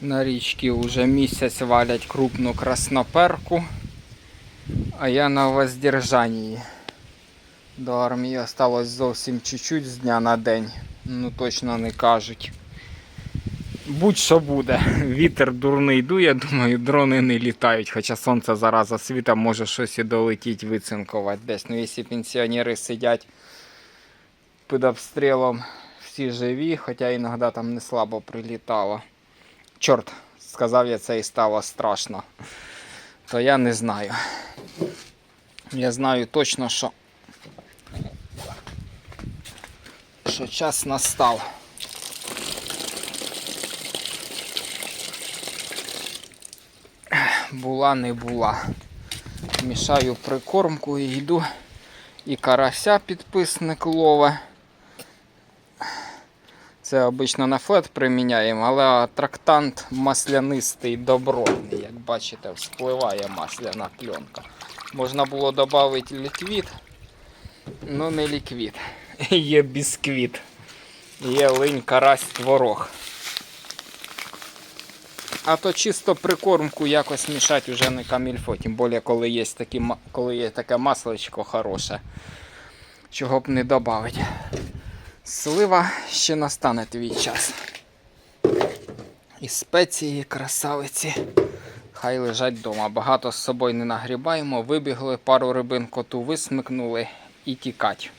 На річці вже місяць валять крупну красноперку, а я на воздержанні. До армії осталось зовсім чуть-чуть з дня на день. Ну точно не кажуть. Будь-що буде. Вітер дурний дує, думаю, дрони не літають, хоча сонце зараза світа може щось і долетіть, вицинкувати десь. Ну, якщо пенсіонери сидять під обстрілом, всі живі, хоча іноді там не слабо прилітало. Чорт, сказав я це і стало страшно. То я не знаю. Я знаю точно, що, що час настав. Була не була. Мішаю прикормку і йду. І карася підписник лове. Це обично на флет приміняємо, але трактант маслянистий добротний. Як бачите, вспливає масляна пленка. Можна було додати ліквід, але не ліквід. Є бісквіт. Є линь карась творог. А то чисто прикормку якось мішати вже не камільфо, тим більше коли є, такі, коли є таке масличко хороше. Чого б не додати. Слива ще настане твій час. І спеції, красавиці. Хай лежать вдома. Багато з собою не нагрібаємо, вибігли, пару рибин коту висмикнули і тікать.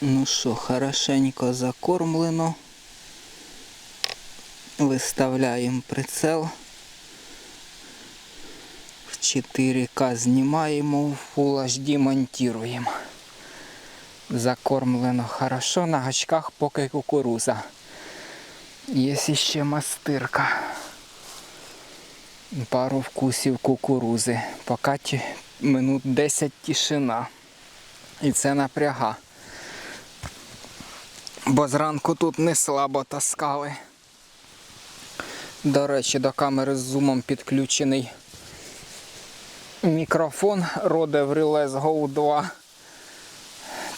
Ну що, хорошенько закормлено. Виставляємо прицел. В 4К знімаємо, в Full HD монтуємо. Закормлено хорошо, на гачках поки кукуруза. Є ще мастирка. Пару вкусів кукурузи. Поки минут 10 тишина. І це напряга. Бо зранку тут не слабо таскали. До речі, до камери з зумом підключений мікрофон Rode Relais Go 2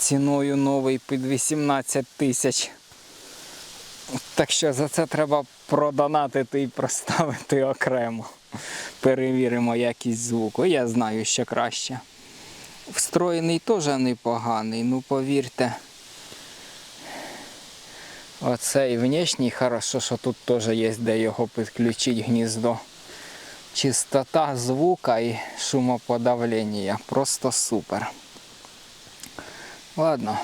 ціною новий під 18 тисяч. Так що за це треба продонатити і проставити окремо. Перевіримо якість звуку. Я знаю, що краще. Встроєний теж непоганий, ну повірте. Оцей внешній хорошо, що тут теж є де його підключити гніздо. Чистота звука і шумоподавлення. Просто супер. Ладно.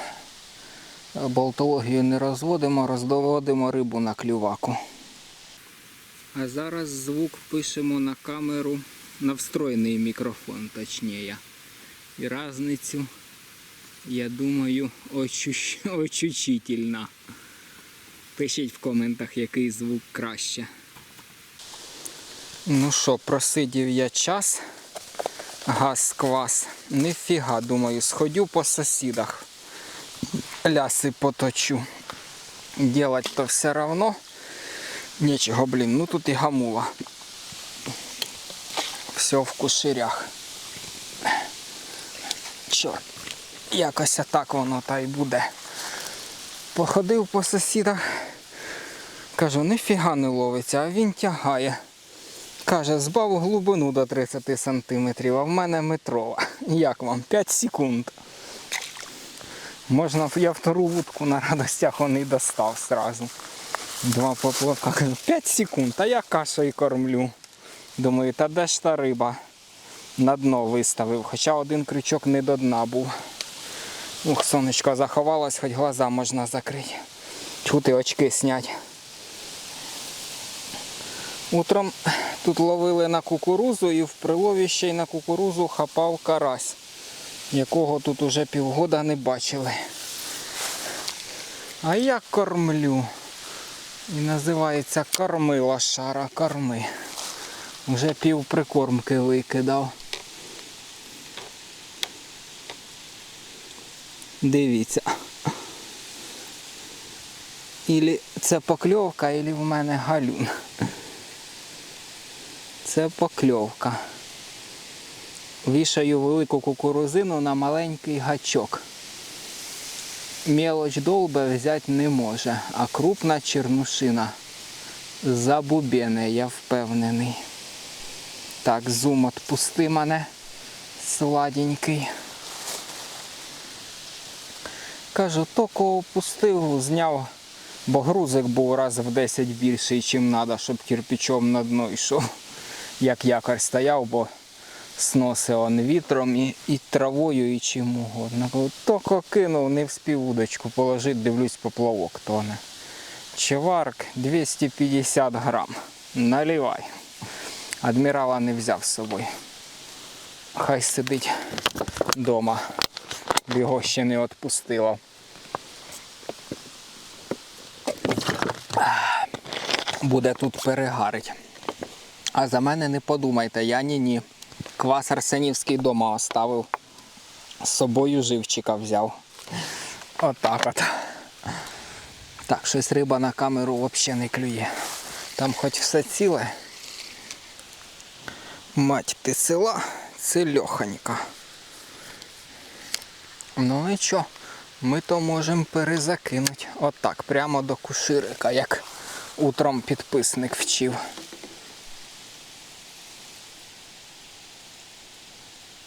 Болтологію не розводимо, розводимо рибу на клюваку. А зараз звук пишемо на камеру, на встроєний мікрофон, точніше. І різницю, я думаю, очуч... очучительна. Пишіть в коментах, який звук краще. Ну що, просидів я час. Газ квас. Нифіга, думаю, сходю по сусідах. Ляси поточу. Делать то все равно. Нічого, блін, ну тут і гамула. Все в куширях. Чорт, якось так воно та й буде. Походив по сусідах. Кажу, ніфіга не ловиться, а він тягає. Каже, збав глибину до 30 сантиметрів, а в мене метрова. Як вам? 5 секунд. Можна, я втору вудку на радостях он і достав сразу. Два поплавка. Кажу, 5 секунд, а я кашею кормлю. Думаю, та де ж та риба? На дно виставив, хоча один крючок не до дна був. Ух, сонечко заховалось, хоч глаза можна закрити. Чути очки снять. Утром тут ловили на кукурузу і в прилові ще й на кукурузу хапав карась, якого тут уже півгода не бачили. А я кормлю. І називається кормила шара, корми. Вже пів прикормки викидав. Дивіться. Ілі це покльовка, ілі в мене галюн. Це покльовка. Вішаю велику кукурузину на маленький гачок. Мелоч долбе взяти не може, а крупна чернушина забубене, я впевнений. Так, зум отпусти мене. Сладенький. Кажу, токо опустив, зняв, бо грузик був раз в 10 більший, чим треба, щоб кирпичом на дно йшов. Як якорь стояв, бо сноси он вітром і, і травою, і чим угодно. Кажу, кинув, не вспів удочку положити, дивлюсь, поплавок тоне. Чеварк 250 грам. Наливай. Адмірала не взяв з собою. Хай сидить вдома. Його ще не відпустила. Буде тут перегарить. А за мене не подумайте, я ні-ні. Квас Арсенівський дома оставив. З собою живчика взяв. Отак от. Так, щось риба на камеру взагалі не клює. Там хоч все ціле. Мать ти села, це льоханька. Ну і що, ми то можемо перезакинути. Отак, прямо до куширика, як утром підписник вчив.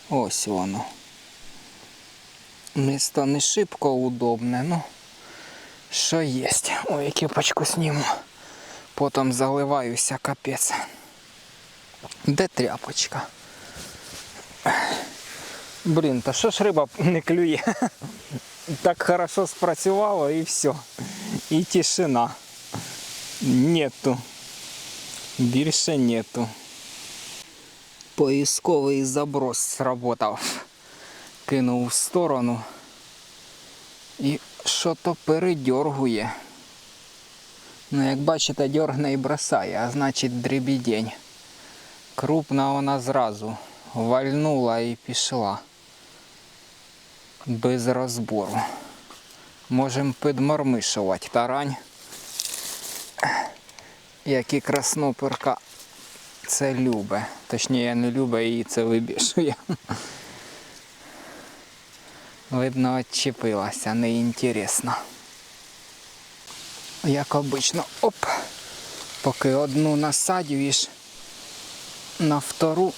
Ось воно. Місто не шибко удобне, ну що є. Ой, кіпочку сніму. Потім заливаюся капець. Де тряпочка? Блін, та що ж риба не клює? Так хорошо спрацювало і все. І тишина. Нету. Більше нету. Поисковий заброс сработав. Кинув в сторону і що-то передьоргує. Ну, як бачите, дьоргне і бросає, а значить дребідень. Крупна вона зразу вальнула і пішла. Без розбору. Можемо підмормишувати тарань. Як і красноперка це любе. Точніше, не любе і це вибішує. Видно, відчепилася, неінтересно. Як обично, оп, поки одну насадюєш, на втору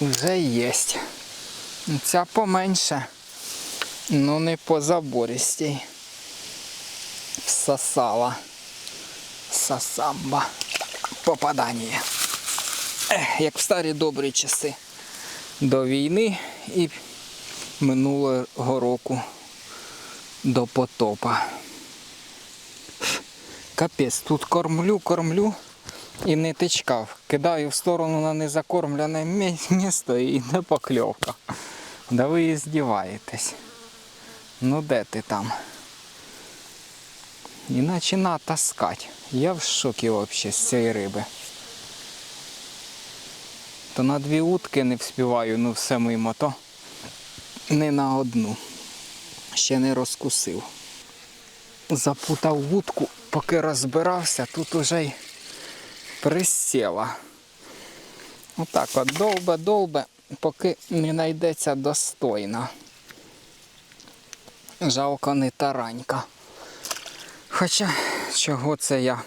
вже є. Ця поменше, ну не по забористій. Всосала. Сасамба. Попадання. Як в старі добрі часи до війни і минулого року до потопа. Капець, тут кормлю, кормлю і не тичкав. Кидаю в сторону на незакормлене місто і не покльовка. Да ви здіваєтесь. Ну де ти там? І почина таскати. Я в шокі взагалі з цієї риби. То на дві утки не вспіваю, ну все мимо, то не на одну. Ще не розкусив. Запутав вудку, поки розбирався, тут уже й присіла. Отак от довбе-довбе, поки не знайдеться достойна. Жалко не таранька. Хоча чого це я?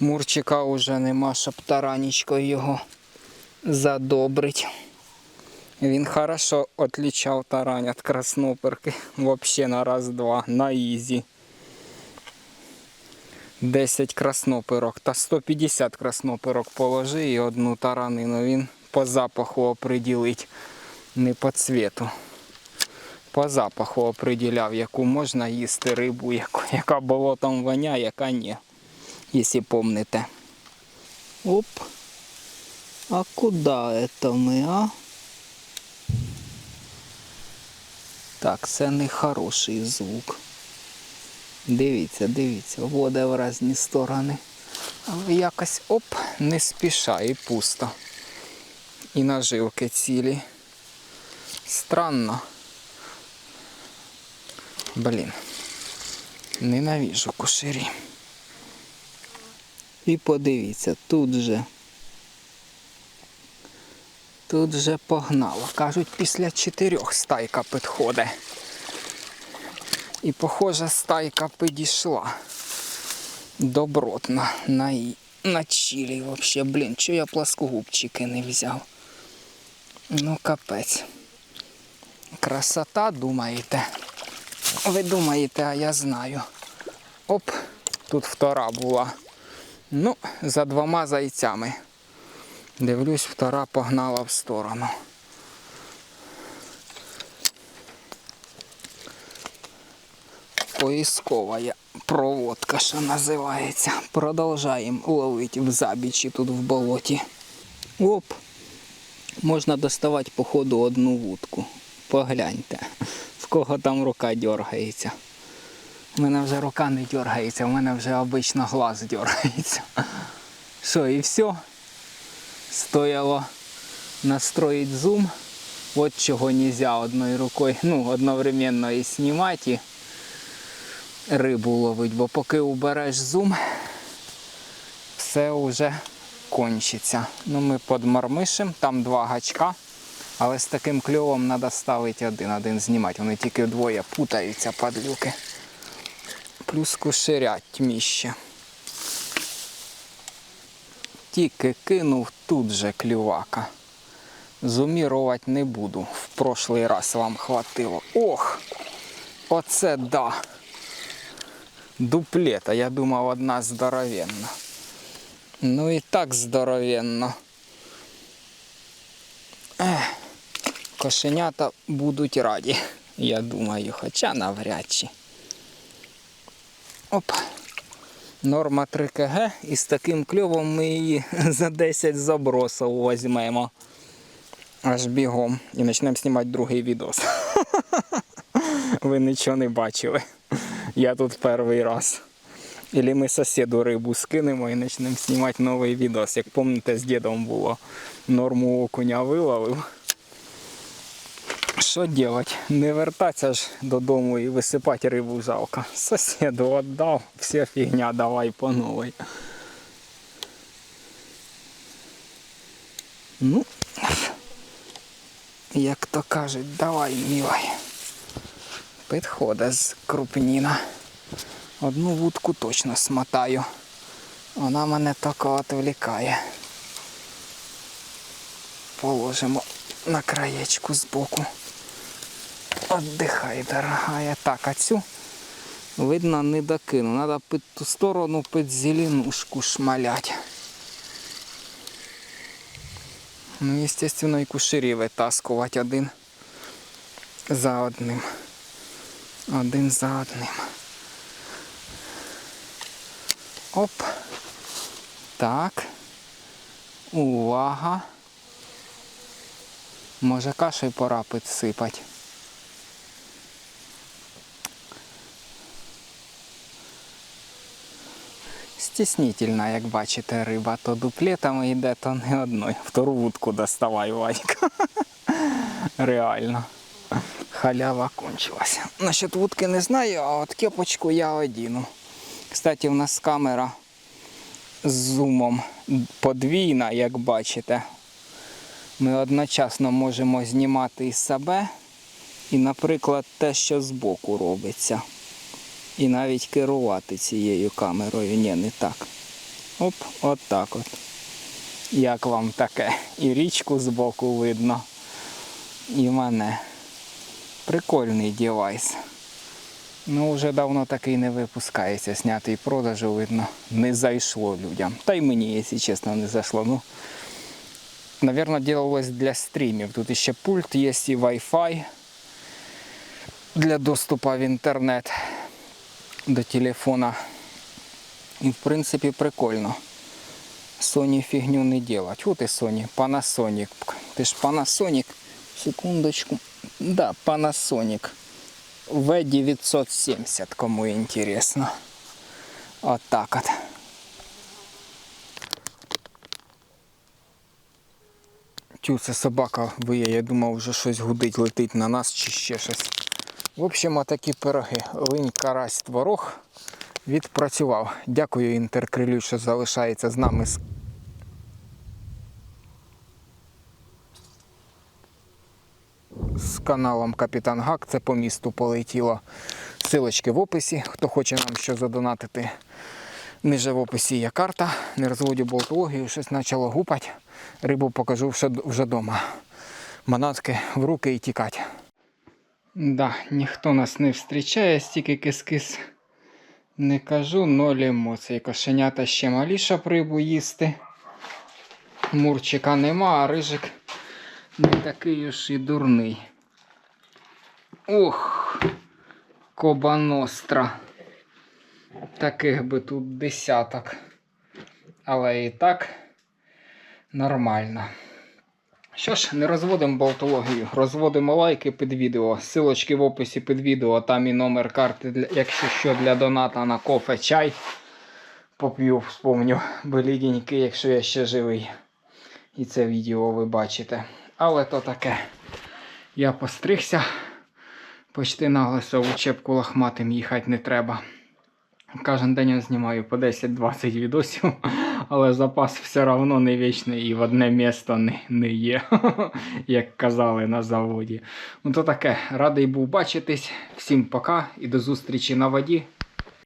Мурчика уже нема, щоб таранічкою його задобрить. Він хорошо отличав тарань від красноперки. Вообще на раз-два, на ізі. 10 красноперок та 150 красноперок положи і одну таранину він по запаху оприділить, не по цвету. По запаху оприділяв, яку можна їсти рибу, яка болотом воняє, яка ні. Якщо помните. Оп. А куди это ми, а? Так, це не хороший звук. Дивіться, дивіться, вода в різні сторони. Але якось оп, не спіша і пусто. І наживки цілі. Странно. Блін. Ненавіжу куширі. І подивіться, тут же. Тут же погнало. Кажуть, після чотирьох стайка підходить. І похоже стайка підійшла. Добротно. На, на чилі вообще, блін, чого я плоскогубчики не взяв? Ну, капець. Красота, думаєте? Ви думаєте, а я знаю. Оп, тут втора була. Ну, за двома зайцями. Дивлюсь, втора погнала в сторону. Поискова проводка, що називається. Продовжаємо ловити в забічі тут в болоті. Оп! Можна доставати по ходу одну вудку. Погляньте, кого там рука дергається. У мене вже рука не дергається, у мене вже обично глаз дергається. Що, і все? Стояло настроїть зум. От чого нельзя одною рукою, ну, одновременно і знімати, і рибу ловить, бо поки убереш зум, все вже кончиться. Ну, ми подмармишимо, там два гачка, але з таким кльовом треба ставити один, один знімати. Вони тільки двоє путаються, падлюки. Плюс куширять тьміще. Тільки кинув тут же клювака. Зумірувати не буду. В прошлий раз вам хватило. Ох! Оце да! Дуплета, я думав, одна здоровенна. Ну і так здоровенно. Кошенята будуть раді, я думаю, хоча навряд чи. Оп. Норма 3 кг і з таким кльовом ми її за 10 забросів візьмемо. Аж бігом. І почнемо знімати другий відос. Ви нічого не бачили. Я тут перший раз. Ілі ми сусіду рибу скинемо і почнемо знімати новий відос. Як пам'ятаєте, з дідом було. Норму окуня виловив. Що робити? Не вертатися ж додому і висипати рибу жалко. Сусіду віддав, вся фігня, давай по новій. Ну, як то кажуть, давай, мілай. Підходить з крупніна. Одну вудку точно смотаю. Вона мене тільки відволікає. Положимо на краєчку збоку. Отдихай, дорогая. Так, а цю видно не докину. Треба під ту сторону під зеленушку шмалять. Ну, естественно, і куширі витаскувати один за одним. Один за одним. Оп. Так. Увага. Може кашею пора підсипати. Стіснительна, як бачите, риба. То дуплетами йде, то не одною. Втору вудку доставай, Ванька. Реально. Халява кончилася. Насчет вудки не знаю, а от кепочку я одіну. Кстати, в нас камера з зумом подвійна, як бачите. Ми одночасно можемо знімати і себе, і, наприклад, те, що збоку робиться. І навіть керувати цією камерою. Ні, не так. Оп, от так от. Як вам таке? І річку збоку видно, і мене. Прикольний девайс. Ну, вже давно такий не випускається. Снятий продажу, видно, не зайшло людям. Та й мені, якщо чесно, не зайшло. Ну, Наверное, делалось для стримів. Тут ще пульт є і Wi-Fi для доступу в інтернет до телефона. І в принципі прикольно. Sony фігню не делать. Вот и Sony, Panasonic. Ти ж Panasonic. Секундочку. Да, Panasonic. V970, кому интересно. Вот так от. Тю, це собака виє, я думав, вже щось гудить, летить на нас чи ще щось. В общем, отакі пироги. Линь, карась, творог відпрацював. Дякую інтеркрилю, що залишається з нами з каналом Капітан Гак. Це по місту полетіло. Силочки в описі. Хто хоче нам що задонатити Ниже в описі є карта, не розводю болтологію, щось почало гупати. Рибу покажу вже, вдома. Манатки в руки і тікати. Да, ніхто нас не зустрічає, стільки кис-кис. Не кажу, ноль емоцій. Кошенята ще малі, щоб рибу їсти. Мурчика нема, а рижик не такий уж і дурний. Ух, кобаностра. Таких би тут десяток. Але і так нормально. Що ж, не розводимо болтологію, розводимо лайки під відео. Силочки в описі під відео, там і номер карти, для, якщо що, для доната на кофе, чай. Поп'ю, вспомню, белідіньки, якщо я ще живий. І це відео ви бачите. Але то таке. Я постригся. Почти на лисову чепку лахматим їхати не треба. Кожен день я знімаю по 10-20 відосів, але запас все одно не вічний і в одне місто не, не є, як казали на заводі. Ну то таке, радий був бачитись. Всім пока і до зустрічі на воді.